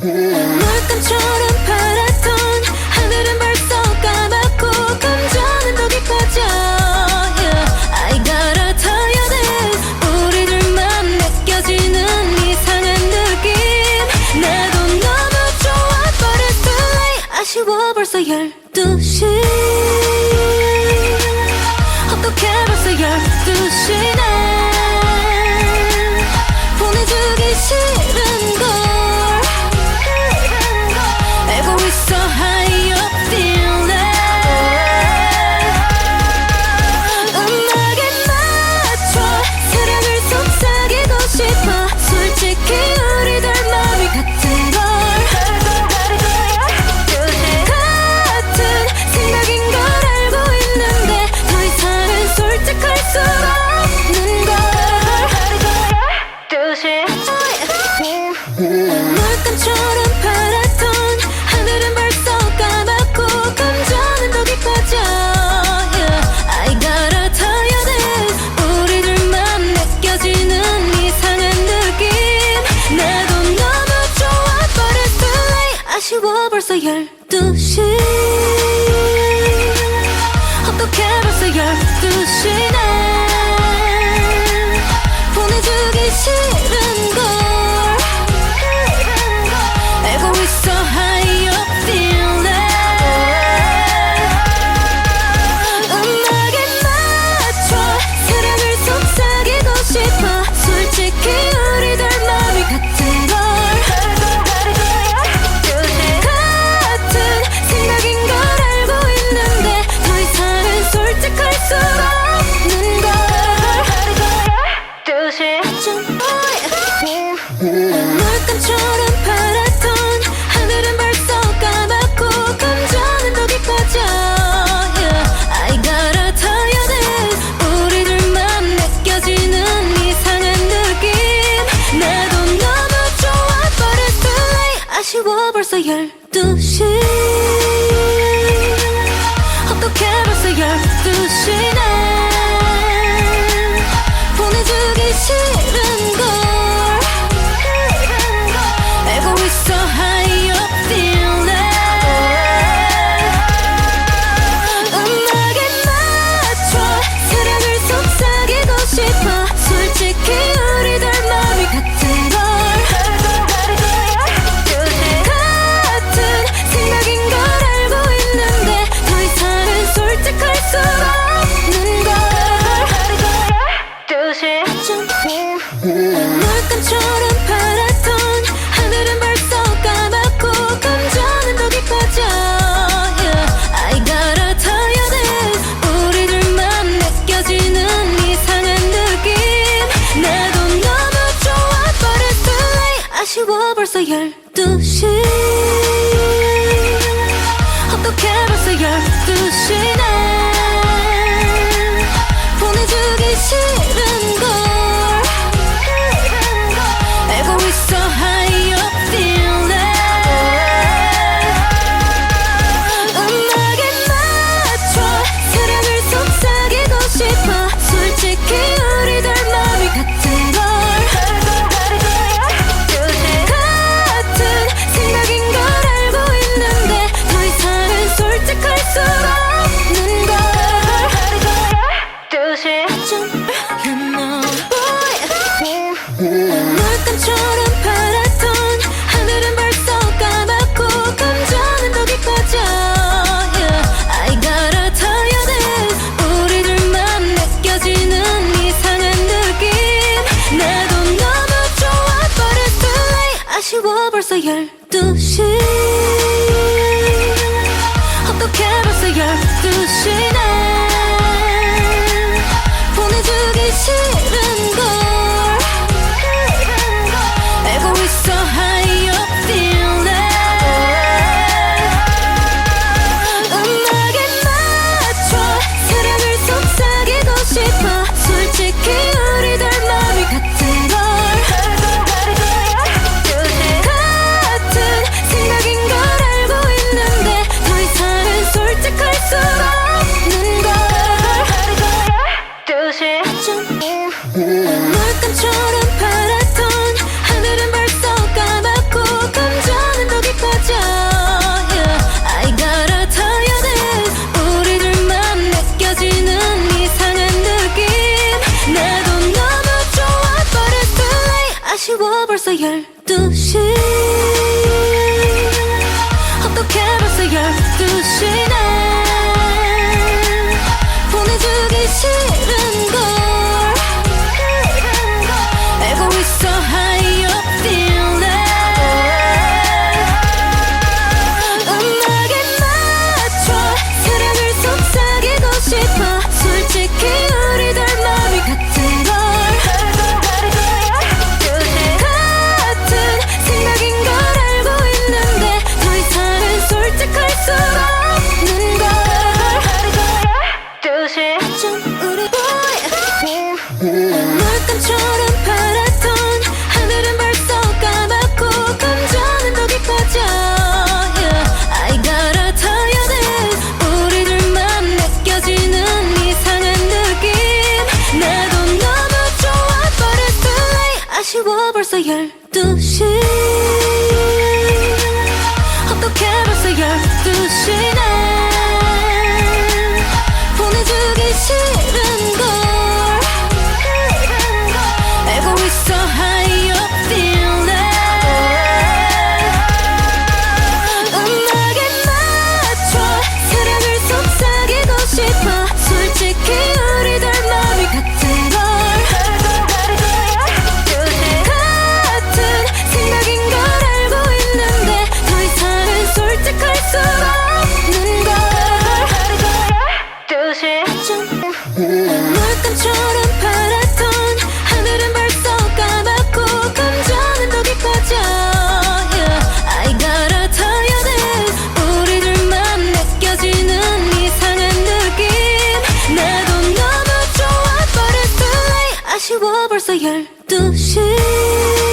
물감처럼 파랗던 하늘은 벌써 까맣고 감정은 더 깊어져. Yeah. I gotta tell you this. 우리들만 느껴지는 이상한 느낌. 나도 너무 좋아. but it's 아쉬워. 벌써 12시. 어떻게 벌써 12시네 물감처럼 파랗던 하늘은 벌써 까맣고 감정은 더 깊어져. Yeah. I gotta tell you this. 우리들만 느껴지는 이상한 느낌. 나도 너무 좋아 but it's too late. 아쉬워 벌써 12시 물감처럼 파랗던 하늘은 벌써 까맣고 감정은 더 깊어져. Yeah. I gotta tell you this. 우리들만 느껴지는 이상한 느낌. 나도 너무 좋아 but it's 아쉬워 벌써 12시. 어떻게 벌써 12시네. 보내주기 싫은 벌써 12시 아쉬워 벌써 12시. 어떻게 벌써 12시네 물감처럼 파랗던 하늘은 벌써 까맣고 감정은 독이 빠져. Yeah. I gotta 우리만 느껴지는 이상한 느낌. 나도 너무 좋아. but it's 아쉬워. 벌써 12시. 어떻게 벌써 12시나? 벌써 열두 시. 어떻게 벌써 열두 시네? 벌써 12시.